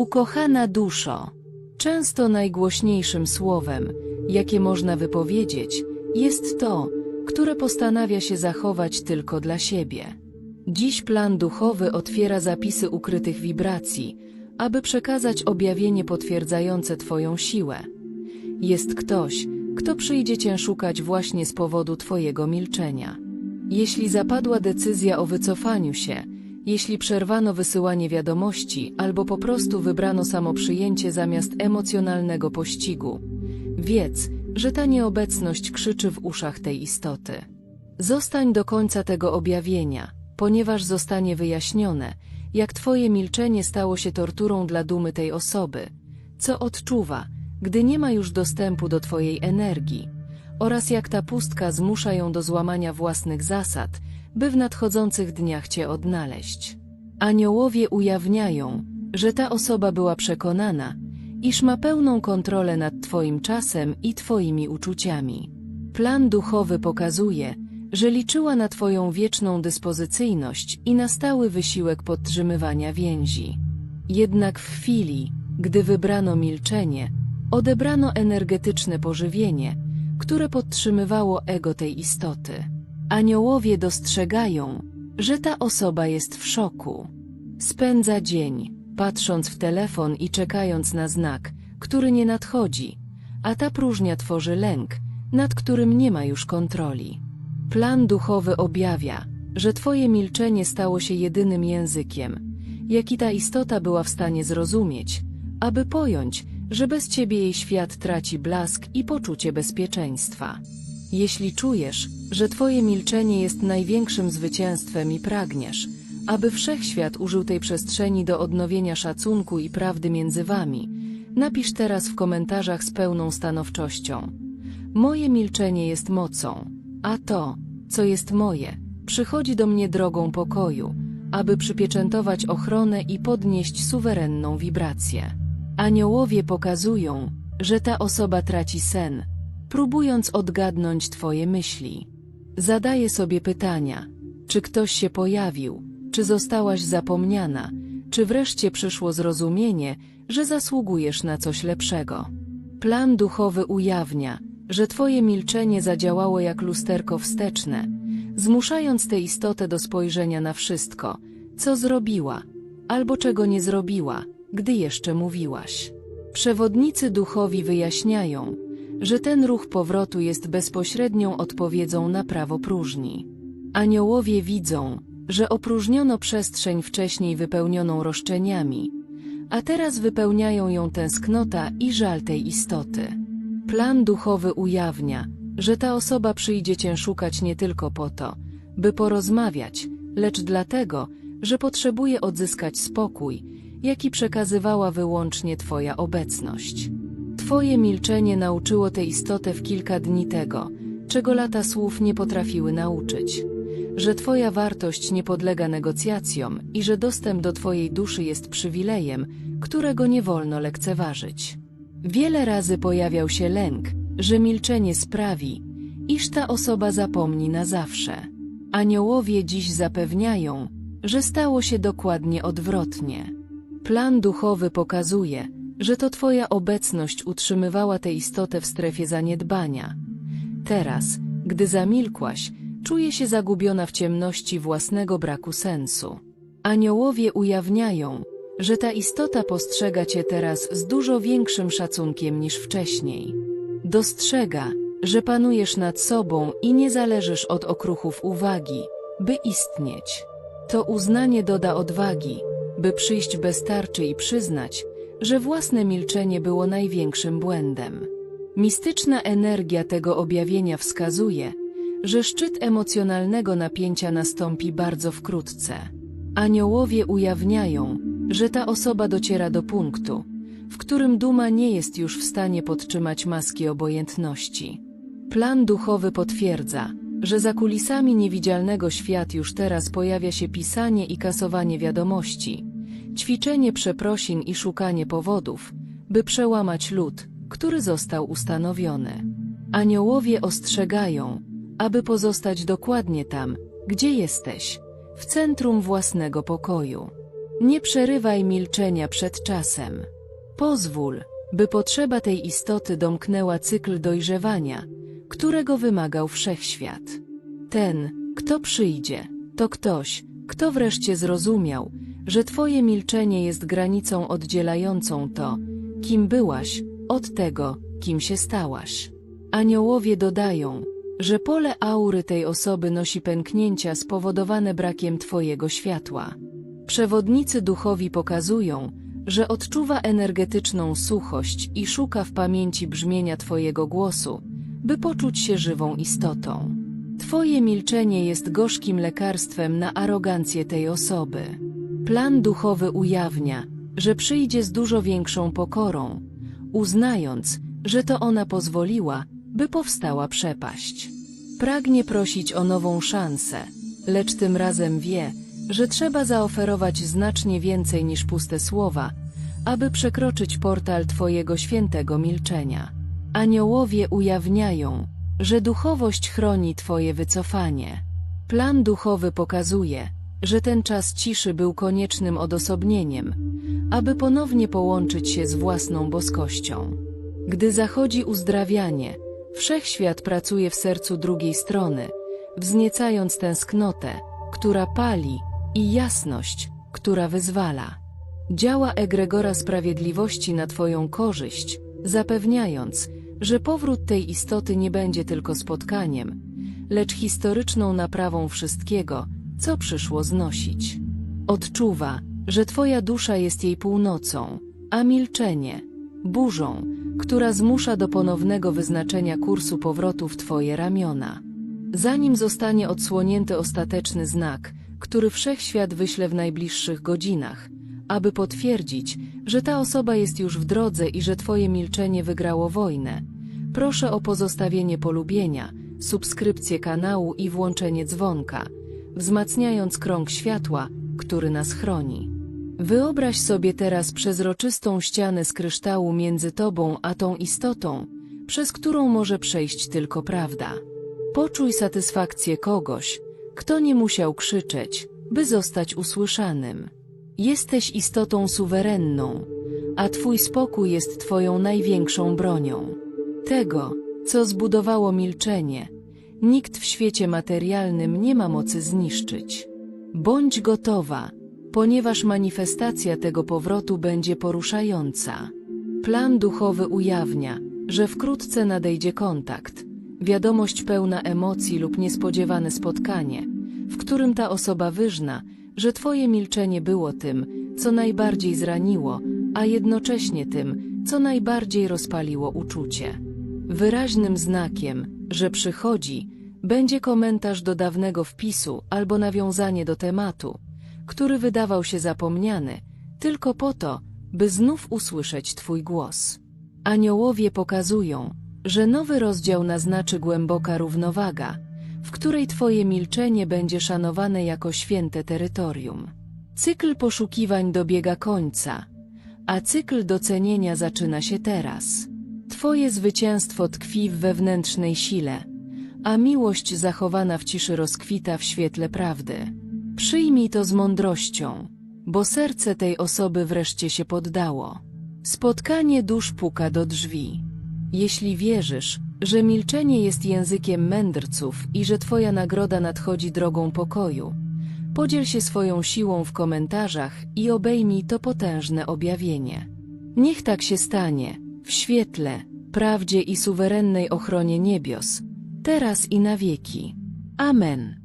Ukochana duszo, często najgłośniejszym słowem, jakie można wypowiedzieć, jest to, które postanawia się zachować tylko dla siebie. Dziś plan duchowy otwiera zapisy ukrytych wibracji, aby przekazać objawienie potwierdzające Twoją siłę. Jest ktoś, kto przyjdzie Cię szukać właśnie z powodu Twojego milczenia. Jeśli zapadła decyzja o wycofaniu się, jeśli przerwano wysyłanie wiadomości albo po prostu wybrano samoprzyjęcie zamiast emocjonalnego pościgu, wiedz, że ta nieobecność krzyczy w uszach tej istoty. Zostań do końca tego objawienia, ponieważ zostanie wyjaśnione, jak Twoje milczenie stało się torturą dla dumy tej osoby, co odczuwa, gdy nie ma już dostępu do Twojej energii, oraz jak ta pustka zmusza ją do złamania własnych zasad, by w nadchodzących dniach Cię odnaleźć. Aniołowie ujawniają, że ta osoba była przekonana, iż ma pełną kontrolę nad Twoim czasem i Twoimi uczuciami. Plan duchowy pokazuje, że liczyła na Twoją wieczną dyspozycyjność i na stały wysiłek podtrzymywania więzi. Jednak w chwili, gdy wybrano milczenie, odebrano energetyczne pożywienie, które podtrzymywało ego tej istoty. Aniołowie dostrzegają, że ta osoba jest w szoku. Spędza dzień, patrząc w telefon i czekając na znak, który nie nadchodzi, a ta próżnia tworzy lęk, nad którym nie ma już kontroli. Plan duchowy objawia, że Twoje milczenie stało się jedynym językiem, jaki ta istota była w stanie zrozumieć, aby pojąć, że bez Ciebie jej świat traci blask i poczucie bezpieczeństwa. Jeśli czujesz, że Twoje milczenie jest największym zwycięstwem i pragniesz, aby wszechświat użył tej przestrzeni do odnowienia szacunku i prawdy między Wami, napisz teraz w komentarzach z pełną stanowczością. Moje milczenie jest mocą, a to, co jest moje, przychodzi do mnie drogą pokoju, aby przypieczętować ochronę i podnieść suwerenną wibrację. Aniołowie pokazują, że ta osoba traci sen, próbując odgadnąć Twoje myśli. Zadaje sobie pytania, czy ktoś się pojawił, czy zostałaś zapomniana, czy wreszcie przyszło zrozumienie, że zasługujesz na coś lepszego. Plan duchowy ujawnia, że Twoje milczenie zadziałało jak lusterko wsteczne, zmuszając tę istotę do spojrzenia na wszystko, co zrobiła, albo czego nie zrobiła, gdy jeszcze mówiłaś. Przewodnicy duchowi wyjaśniają, że ten ruch powrotu jest bezpośrednią odpowiedzią na prawo próżni. Aniołowie widzą, że opróżniono przestrzeń wcześniej wypełnioną roszczeniami, a teraz wypełniają ją tęsknota i żal tej istoty. Plan duchowy ujawnia, że ta osoba przyjdzie cię szukać nie tylko po to, by porozmawiać, lecz dlatego, że potrzebuje odzyskać spokój, jaki przekazywała wyłącznie Twoja obecność. Twoje milczenie nauczyło tę istotę w kilka dni tego, czego lata słów nie potrafiły nauczyć. Że Twoja wartość nie podlega negocjacjom i że dostęp do Twojej duszy jest przywilejem, którego nie wolno lekceważyć. Wiele razy pojawiał się lęk, że milczenie sprawi, iż ta osoba zapomni na zawsze. Aniołowie dziś zapewniają, że stało się dokładnie odwrotnie. Plan duchowy pokazuje, że to Twoja obecność utrzymywała tę istotę w strefie zaniedbania. Teraz, gdy zamilkłaś, czuje się zagubiona w ciemności własnego braku sensu. Aniołowie ujawniają, że ta istota postrzega Cię teraz z dużo większym szacunkiem niż wcześniej. Dostrzega, że panujesz nad sobą i nie zależysz od okruchów uwagi, by istnieć. To uznanie doda odwagi, by przyjść bez tarczy i przyznać, że własne milczenie było największym błędem. Mistyczna energia tego objawienia wskazuje, że szczyt emocjonalnego napięcia nastąpi bardzo wkrótce. Aniołowie ujawniają, że ta osoba dociera do punktu, w którym duma nie jest już w stanie podtrzymać maski obojętności. Plan duchowy potwierdza, że za kulisami niewidzialnego świat już teraz pojawia się pisanie i kasowanie wiadomości, ćwiczenie przeprosin i szukanie powodów, by przełamać lód, który został ustanowiony. Aniołowie ostrzegają, aby pozostać dokładnie tam, gdzie jesteś, w centrum własnego pokoju. Nie przerywaj milczenia przed czasem. Pozwól, by potrzeba tej istoty domknęła cykl dojrzewania, którego wymagał wszechświat. Ten, kto przyjdzie, to ktoś, kto wreszcie zrozumiał, że Twoje milczenie jest granicą oddzielającą to, kim byłaś, od tego, kim się stałaś. Aniołowie dodają, że pole aury tej osoby nosi pęknięcia spowodowane brakiem Twojego światła. Przewodnicy duchowi pokazują, że odczuwa energetyczną suchość i szuka w pamięci brzmienia Twojego głosu, by poczuć się żywą istotą. Twoje milczenie jest gorzkim lekarstwem na arogancję tej osoby. Plan duchowy ujawnia, że przyjdzie z dużo większą pokorą, uznając, że to ona pozwoliła, by powstała przepaść. Pragnie prosić o nową szansę, lecz tym razem wie, że trzeba zaoferować znacznie więcej niż puste słowa, aby przekroczyć portal Twojego świętego milczenia. Aniołowie ujawniają, że duchowość chroni Twoje wycofanie. Plan duchowy pokazuje, że ten czas ciszy był koniecznym odosobnieniem, aby ponownie połączyć się z własną boskością. Gdy zachodzi uzdrawianie, wszechświat pracuje w sercu drugiej strony, wzniecając tęsknotę, która pali, i jasność, która wyzwala. Działa egregora sprawiedliwości na Twoją korzyść, zapewniając, że powrót tej istoty nie będzie tylko spotkaniem, lecz historyczną naprawą wszystkiego, co przyszło znosić. Odczuwa, że Twoja dusza jest jej północą, a milczenie burzą, która zmusza do ponownego wyznaczenia kursu powrotu w Twoje ramiona. Zanim zostanie odsłonięty ostateczny znak, który wszechświat wyśle w najbliższych godzinach, aby potwierdzić, że ta osoba jest już w drodze i że Twoje milczenie wygrało wojnę. Proszę o pozostawienie polubienia, subskrypcję kanału i włączenie dzwonka, wzmacniając krąg światła, który nas chroni. Wyobraź sobie teraz przezroczystą ścianę z kryształu między Tobą a tą istotą, przez którą może przejść tylko prawda. Poczuj satysfakcję kogoś, kto nie musiał krzyczeć, by zostać usłyszanym. Jesteś istotą suwerenną, a Twój spokój jest Twoją największą bronią. Tego, co zbudowało milczenie, nikt w świecie materialnym nie ma mocy zniszczyć. Bądź gotowa, ponieważ manifestacja tego powrotu będzie poruszająca. Plan duchowy ujawnia, że wkrótce nadejdzie kontakt, wiadomość pełna emocji lub niespodziewane spotkanie, w którym ta osoba wyżna, że Twoje milczenie było tym, co najbardziej zraniło, a jednocześnie tym, co najbardziej rozpaliło uczucie. Wyraźnym znakiem, że przychodzi, będzie komentarz do dawnego wpisu albo nawiązanie do tematu, który wydawał się zapomniany, tylko po to, by znów usłyszeć Twój głos. Aniołowie pokazują, że nowy rozdział naznaczy głęboka równowaga, w której Twoje milczenie będzie szanowane jako święte terytorium. Cykl poszukiwań dobiega końca, a cykl docenienia zaczyna się teraz. Twoje zwycięstwo tkwi w wewnętrznej sile, a miłość zachowana w ciszy rozkwita w świetle prawdy. Przyjmij to z mądrością, bo serce tej osoby wreszcie się poddało. Spotkanie dusz puka do drzwi. Jeśli wierzysz, że milczenie jest językiem mędrców i że Twoja nagroda nadchodzi drogą pokoju, podziel się swoją siłą w komentarzach i obejmij to potężne objawienie. Niech tak się stanie, w świetle, prawdzie i suwerennej ochronie niebios, teraz i na wieki. Amen.